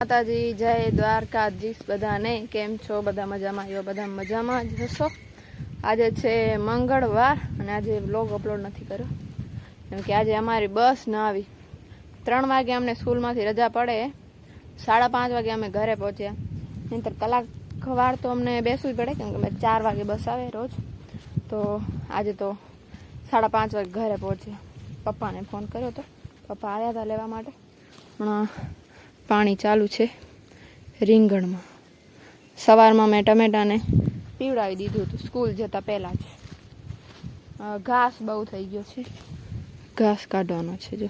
માતાજી, જય દ્વારકાધીશ બધાને. કેમ છો? બધા મજામાં? આવ્યો બધા મજામાં જ હશો? આજે છે મંગળવાર અને આજે બ્લોગ અપલોડ નથી કર્યો. કેમ કે આજે અમારી બસ ના આવી. ત્રણ વાગે અમને સ્કૂલમાંથી રજા પડે. સાડા પાંચ વાગે અમે ઘરે પહોંચ્યા. નહીંતર કલાક વાર તો અમને બેસવું પડે, કેમ કે અમે ચાર વાગે બસ આવે રોજ. તો આજે તો સાડા પાંચ વાગે ઘરે પહોંચ્યા. પપ્પાને ફોન કર્યો હતો પપ્પા આવ્યા હતા લેવા માટે. હમણાં પાણી ચાલુ છે રીંગણમાં. સવારમાં મેં ટમેટાને પીવડાવી દીધું હતું, સ્કૂલ જતાં પહેલાં જ. ઘાસ બહુ થઈ ગયો છે. ઘાસ કાઢવાનો છે જો.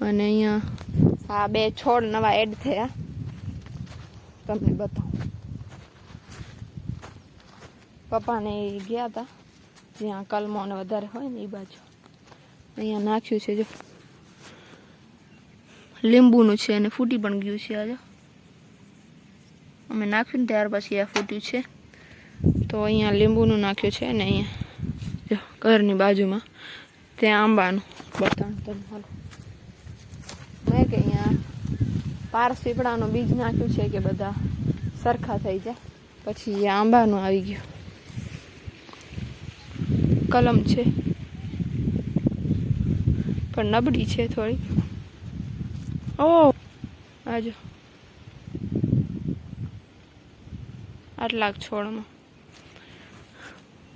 અને અહીંયા આ બે છોડ નવા એડ થયા. તમને બતાવું. પપ્પાને ગયા હતા જ્યાં કલમો ને વધારે હોય ને એ બાજુ. અહીંયા નાખ્યું છે જો. લીંબુનું છે અને ફૂટી પણ ગયું છે આજે. અમે નાખ્યું ને ત્યાર પછી આ ફૂટ્યું છે. તો અહીંયા લીંબુનું નાખ્યું છે ને અહીંયા. ઘરની બાજુમાં. ત્યાં આંબાનું. બતાવું તમે હાલો. મેં કે અહીંયા પારસ પીપળાનું બીજ નાખ્યું છે કે બધા સરખા થઈ જાય. પછી આંબાનું આવી ગયું. કલમ છે. પણ નબળી છે થોડી. ઓ આજો. આટલાક છોડમાં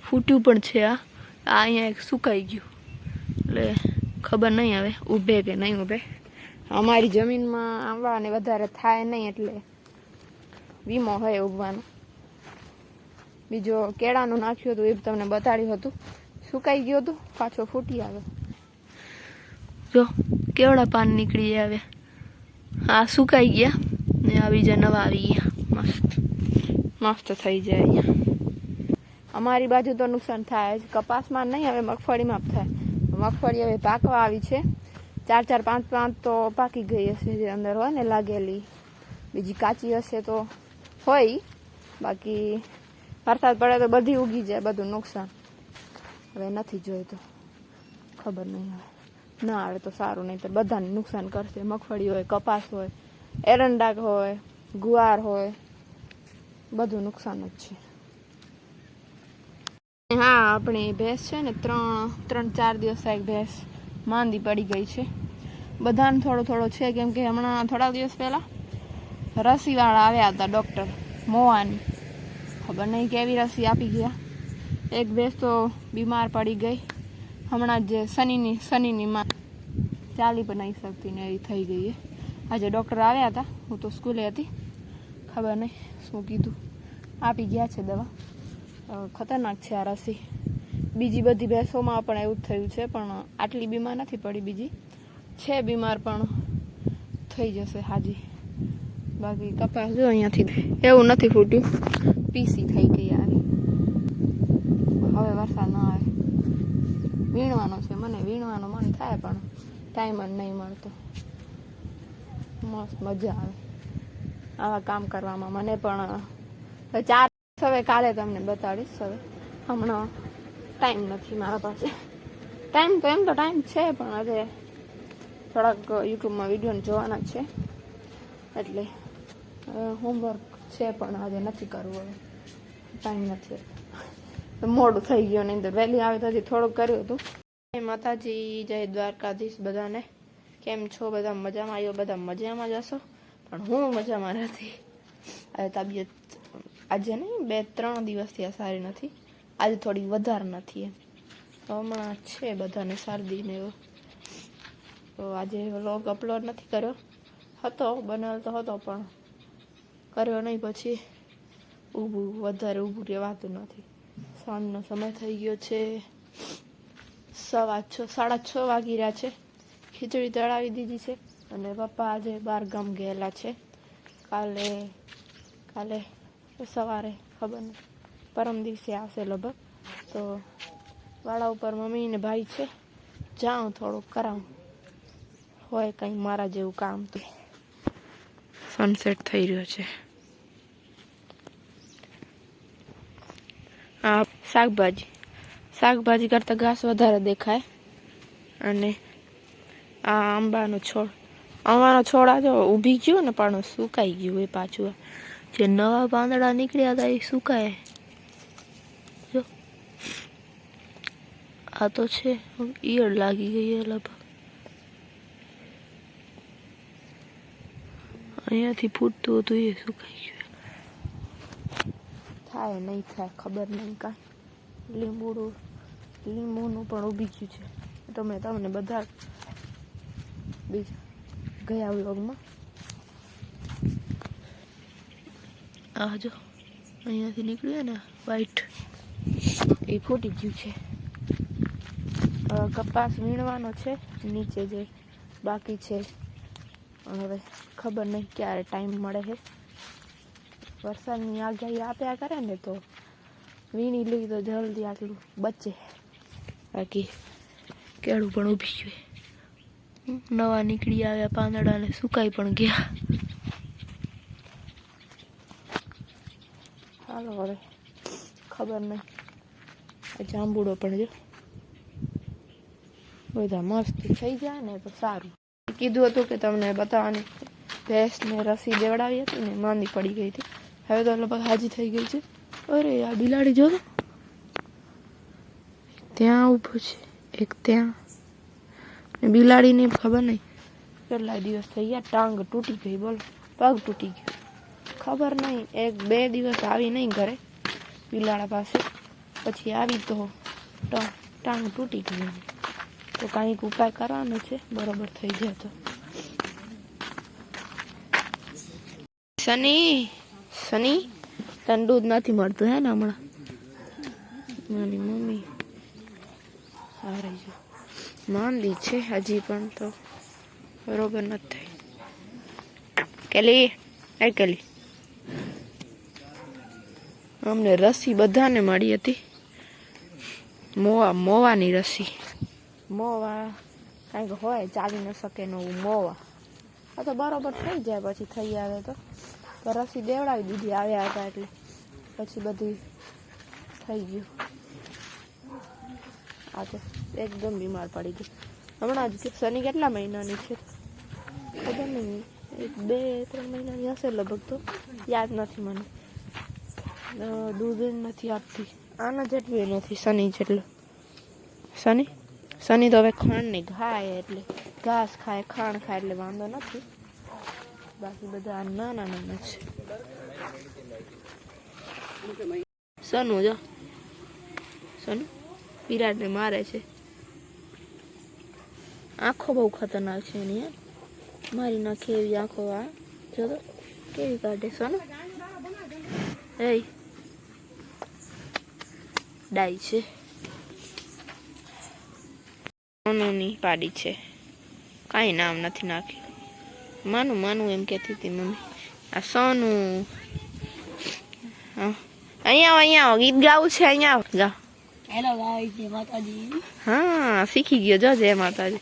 ફૂટ્યું પણ છે આ આ અહીંયા એક સુકાઈ ગયું. એટલે ખબર નહીં હવે, ઊભે કે નહીં ઊભે. અમારી જમીનમાં આવવાને વધારે થાય નહીં એટલે વીમો હોય ઉગવાનો. બીજો કેળાનું નાખ્યું હતું, એ તમને બતાડ્યું હતું. સુકાઈ ગયું હતું, પાછો ફૂટી આવે જો કેવડા પાન નીકળી આવે આ સુકાઈ ગયા. ને આ બીજા નવા આવી ગયા. મસ્ત. મસ્ત થઈ જાય અહીંયા. અમારી બાજુ તો નુકસાન થાય જ. કપાસમાં નહીં, હવે મગફળીમાં જ થાય. મગફળી હવે પાકવા આવી છે. ચાર ચાર, પાંચ પાંચ તો પાકી ગઈ હશે જે અંદર હોય ને લાગેલી. બીજી કાચી હશે તો હોય. બાકી વરસાદ પડે તો બધી ઉગી જાય, બધું નુકસાન. હવે નથી જોઈતું. ખબર નહીં હવે. ના આવે તો સારું નહીં તો બધાને નુકસાન કરશે. મગફળી હોય, કપાસ હોય એરંડા હોય, ગુવાર હોય, બધું નુકસાન જ છે. હા, આપણી ભેંસ છે ને, ત્રણ ત્રણ, ચાર દિવસ એક ભેંસ માંદી પડી ગઈ છે. બધાને થોડો થોડો છે, કેમ કે હમણાં થોડા દિવસ પહેલાં રસીવાળા આવ્યા હતા ડૉક્ટર મોવાની. ખબર નહીં કેવી રસી આપી ગયા. એક ભેંસ તો બીમાર પડી ગઈ. હમણાં જે શનિની શનિની માં ચાલી પણ નહીં શકતી ને એ થઈ ગઈ આજે ડૉક્ટર આવ્યા હતા, હું તો સ્કૂલે હતી. ખબર નહીં શું કીધું. આપી ગયા છે દવા. ખતરનાક છે આ રસી. બીજી બધી ભેંસોમાં પણ એવું જ થયું છે, પણ આટલી બીમાર નથી પડી બીજી. છે બીમાર પણ થઈ જશે હાજી. બાકી કપાસ જો અહીંયાથી એવું નથી ફૂટ્યું. પીસી થઈ ગઈ આવી હવે વરસાદ ના આવે વીણવાનો છે. મને વીણવાનો મન થાય, પણ ટાઈમ જ નહીં મળતો. મસ્ત મજા આવે. આવા કામ કરવામાં મને પણ ચાર હવે કાલે તમને બતાડીશ હવે. હમણાં ટાઈમ નથી મારા પાસે. ટાઈમ તો એમ તો ટાઈમ છે, પણ આજે થોડાક યુટ્યુબમાં વીડિયો જોવાના છે. એટલે હોમવર્ક છે, પણ આજે નથી કરવું હવે. ટાઈમ નથી. મોડું થઈ ગયું નહીં તો વહેલી આવે તો હજી થોડુંક કર્યું હતું. જય માતાજી, જય દ્વારકાધીશ બધાને. કેમ છો? બધા મજામાં? આવ્યો બધા મજામાં જશો પણ હું મજામાં નથી. આજે તબિયત, આજે નહીં, બે, ત્રણ દિવસથી આ સારી નથી. આજે થોડી વધારે નથી એમ. તો હમણાં છે બધાને શરદી ને એવું. તો આજે વ્લોગ અપલોડ નથી કર્યો. હતો બનાવેલ તો હતો પણ કર્યો નહીં. પછી ઊભું, વધારે ઊભું રહેવાતું નથી. સાંજનો સમય થઈ ગયો છે. સવા છ, સાડા છ વાગી રહ્યા છે. ખીચડી તળાવી દીધી છે અને પપ્પા આજે બાર ગામ ગયેલા છે. કાલે કાલે સવારે ખબર નહીં પરમ દિવસે આવશે લગભગ. તો વાળા ઉપર મમ્મી ને ભાઈ છે. જાઉં થોડુંક, કરાવું. હોય કંઈ મારા જેવું કામ તો. સનસેટ થઈ રહ્યો છે. આ શાકભાજી. શાકભાજી કરતાં ઘાસ વધારે દેખાય અને આ આંબાનો છોડ. આંબાનો છોડ જો ઊભી ગયો ને, પણ સુકાઈ ગયું એ પાછું જે નવા પાંદડા નીકળ્યા હતા એ સુકાય. જો. આ તો છે. ઈયળ લાગી ગઈ લગભગ. અહીંયાથી ફૂટતું હતું એ સુકાઈ ગયું. થાય નહીં થાય, ખબર નહીં કાંઈ. લીંબુનું લીંબુનું પણ ઊભી ગયું છે તમે તમને બધા બીજા ગયા વ્લોગમાં. આ જો, અહીંયાથી નીકળ્યું ને વ્હાઈટ એ ફૂટી ગયું છે. કપાસ વીણવાનો છે, નીચે જે બાકી છે. હવે ખબર નહીં ક્યારે ટાઈમ મળે છે. વરસાદની આગાહી આપ્યા કરે ને તો વીણી લઈ તો જલ્દી આટલું બચે. બાકી કેળું પણ ઊભી ગયું નવા નીકળી આવ્યા પાંદડા ને સુકાઈ પણ ગયા. હાલો હવે, ખબર નહીં જાંબુડો પણ જો બધા મસ્ત થઈ જાય ને તો સારું. કીધું હતું કે તમને બતાવવાની. ભેંસને રસી દેવડાવી હતી ને માંદી પડી ગઈ હતી. હવે તો લગભગ હાજી થઈ ગઈ છે. અરે આ બિલાડી જો ત્યાં ઊભો છે. એક ત્યાં. ને બિલાડીને ખબર નહીં. કેટલા દિવસ થઈ ગયા, ટાંગ તૂટી ગઈ, બોલો. પગ તૂટી ગયો. ખબર નહીં, એક બે દિવસ આવી નહીં ઘરે, બિલાડા પાસે. પછી આવી તો ટાંગ તૂટી ગઈ. તો કાંઈક ઉપાય કરવાનો છે? બરોબર થઈ જાય તો. સની સની તને દૂધ નથી મળતું હે ને હમણાં? મારી મમ્મી. સારી રહી માંદી છે હજી પણ તો. બરોબર નથી થઈ. કેલી? એ કેલી. અમને રસી બધાને મળી હતી. મોવા, મોવાની રસી. મોવા કાંઈક હોય, ચાલી ન શકે નવું મોવા. આ તો બરોબર થઈ જાય, પછી થઈ આવે તો. તો દેવડાવી દીધી આવ્યા હતા એટલે પછી બધી થઈ ગયું. આ તો એકદમ બીમાર પડી ગઈ. હમણાં જ શનિ કેટલા મહિનાની છે? ખબર નહીં. એક, બે, ત્રણ મહિનાની હશે લગભગ તો. યાદ નથી મને. દૂધ નથી આપતી. આના જેટલું નથી, શનિ જેટલું. શનિ? શનિ તો હવે ખાંડ નહીં ખાય એટલે. ઘાસ ખાય, ખાંડ ખાય એટલે વાંધો નથી. બાકી બધા નાના નાના છે. સનુ, જો. સનુ, વિરાટને મારે છે. આંખો બહુ ખતરનાક છે એની યાર મારી નાખે એવી આંખો આ. જો તો, કેવી કાઢે, સનુ? એ ડાઈ છે. સોનુની પાડી છે. કાંઈ નામ નથી નાખ્યું. માનું માનું એમ કહેતી હતી મમ્મી. આ સોનું. હા. અહીંયા આવો અહીંયા આવો. ગીત ગાવું છે અહીંયા આવો. ગા હેલો ગાઈસ જય માતાજી. હા શીખી ગયો. જો જય માતાજી.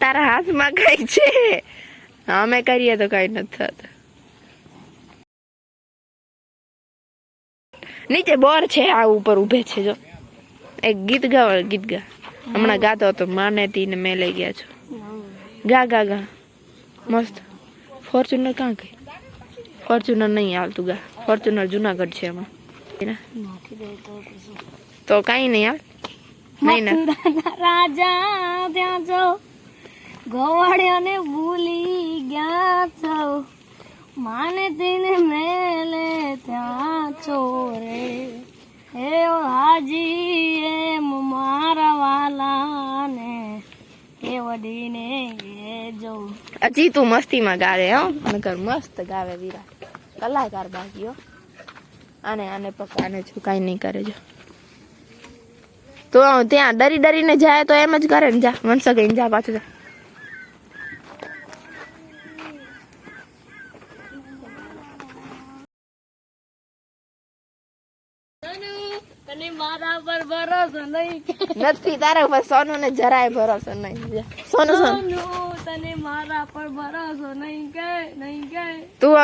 તારા હાથમાં કઈ છે? અમે કરીએ તો કઈ નથી થતું. નીચે બોર છે, આ ઉપર ઊભે છે, જો. એક ગીત ગાવ ગીત ગા. હમણાં ગાતો હતો, માને તી ને મેં લઈ ગયા છો. ગા ગા ગા. મસ્ત. ફોર્ચ્યુનર કાં ગઈ ફોર્ચ્યુનર નહીં આવતું ગા. ફોર્ચ્યુનર જુનાગઢ છે એમાં. તો કાંઈ નહીં ના? રાજા ત્યાં છો. ગોવાળિયાને ભૂલી ગયા છો. માને તેને મેલે ત્યાં ચોરે. હે હાજી, એમ મારા વાલાને એ વડીને એ જો. હજી તું મસ્તીમાં ગાવે હો. નગર મસ્ત ગાવે વિરાટ કલાકાર બાકીઓ આને આને પપ્પાને છું કાંઈ નહીં કરે, જો. તો ત્યાં ડરી ડરીને જાય તો એમ જ કરે ને જા. વંશ ગઈને જા પાછું જા. તને મારા પર ભરોસો નહીં. નથી તારા પર સોનુ ને જરાય ભરોસો નહીં. સોનુ. સોનુ તને મારા પર ભરોસો નહીં કે નહીં કે. તું